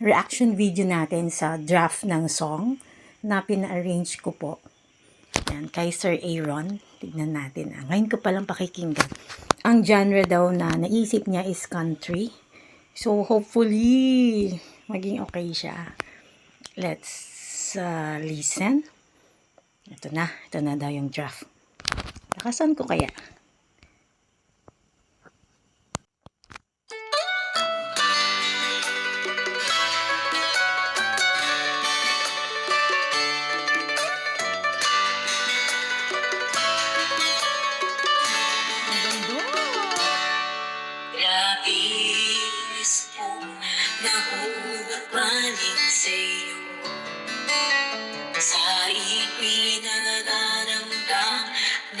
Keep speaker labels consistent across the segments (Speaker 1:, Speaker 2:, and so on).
Speaker 1: reaction video natin sa draft ng song na pina-arrange ko po. Yan, kay Sir Aaron. Tignan natin. Ah, ngayon ko palang pakikinggan. Ang genre daw na naisip niya is country. So, hopefully, maging okay siya. Let's uh, listen. Ito na. Ito na daw yung draft. Nakasan ko kaya?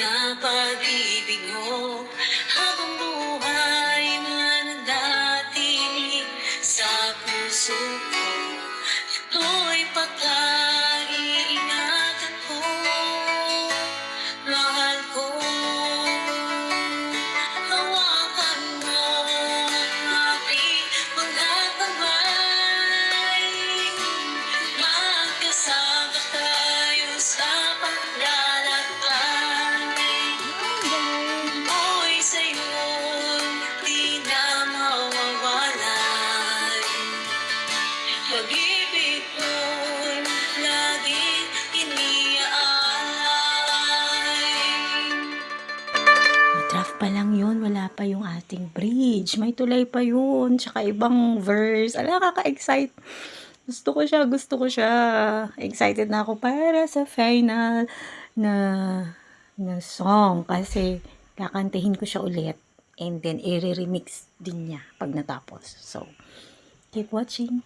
Speaker 2: Na Pag-ibig ko'y laging iniaalay
Speaker 1: pa lang yun, wala pa yung ating bridge. May tulay pa yun, tsaka ibang verse. Ala, kaka-excite. Gusto ko siya, gusto ko siya. Excited na ako para sa final na, na song. Kasi kakantahin ko siya ulit. And then, i-remix din niya pag natapos. So, keep watching.